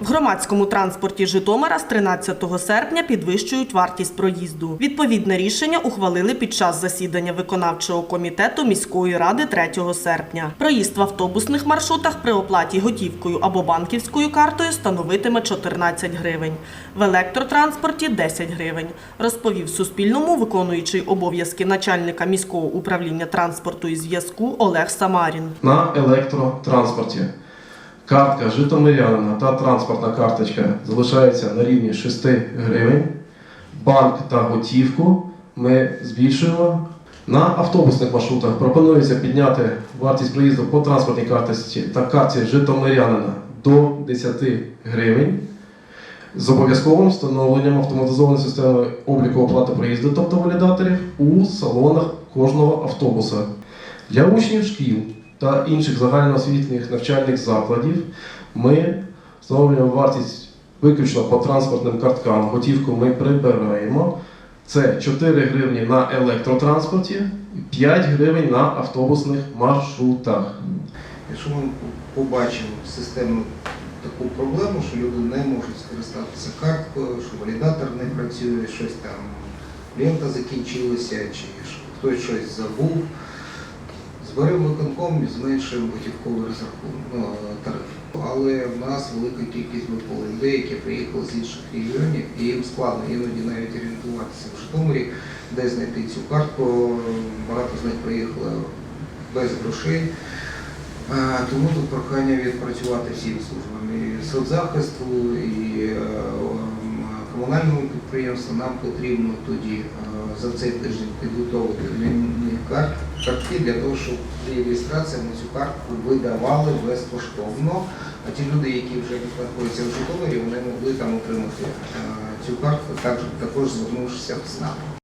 В громадському транспорті Житомира з 13 серпня підвищують вартість проїзду. Відповідне рішення ухвалили під час засідання виконавчого комітету міської ради 3 серпня. Проїзд в автобусних маршрутах при оплаті готівкою або банківською картою становитиме 14 гривень. В електротранспорті 10 гривень. Розповів Суспільному виконуючий обов'язки начальника міського управління транспорту і зв'язку Олег Самарін. на електротранспорті. Картка житомирянина та транспортна карточка залишаються на рівні 6 гривень. Банк та готівку ми збільшуємо. На автобусних маршрутах пропонується підняти вартість проїзду по транспортній карточці та картці житомирянина до 10 гривень з обов'язковим встановленням автоматизованої системи обліку оплати проїзду, тобто валідаторів, у салонах кожного автобуса. Для учнів шкіл та інших загальноосвітніх навчальних закладів ми встановлюємо вартість виключно по транспортним карткам. Готівку ми прибираємо. Це 4 гривні на електротранспорті, 5 гривень на автобусних маршрутах. Якщо ми побачимо системну таку проблему, що люди не можуть скористатися карткою, що валідатор не працює, щось там лента закінчилася, чи хтось щось забув, зберемо виконком і зменшуємо готівковий розрахунок ну, тариф. Але в нас велика кількість людей, які приїхали з інших регіонів, і їм складно іноді навіть орієнтуватися в Житомирі, де знайти цю картку. Багато з них приїхали без грошей. Тому тут прохання відпрацювати всім службам і соцзахисту, і е, комунальному підприємству. Нам потрібно тоді е, за цей тиждень підготовити лінійні картки для того, щоб при реєстрації ми цю картку видавали безкоштовно. А ті люди, які вже знаходяться в Житомирі, вони могли там отримати е, цю картку, також, звернувшися з нами.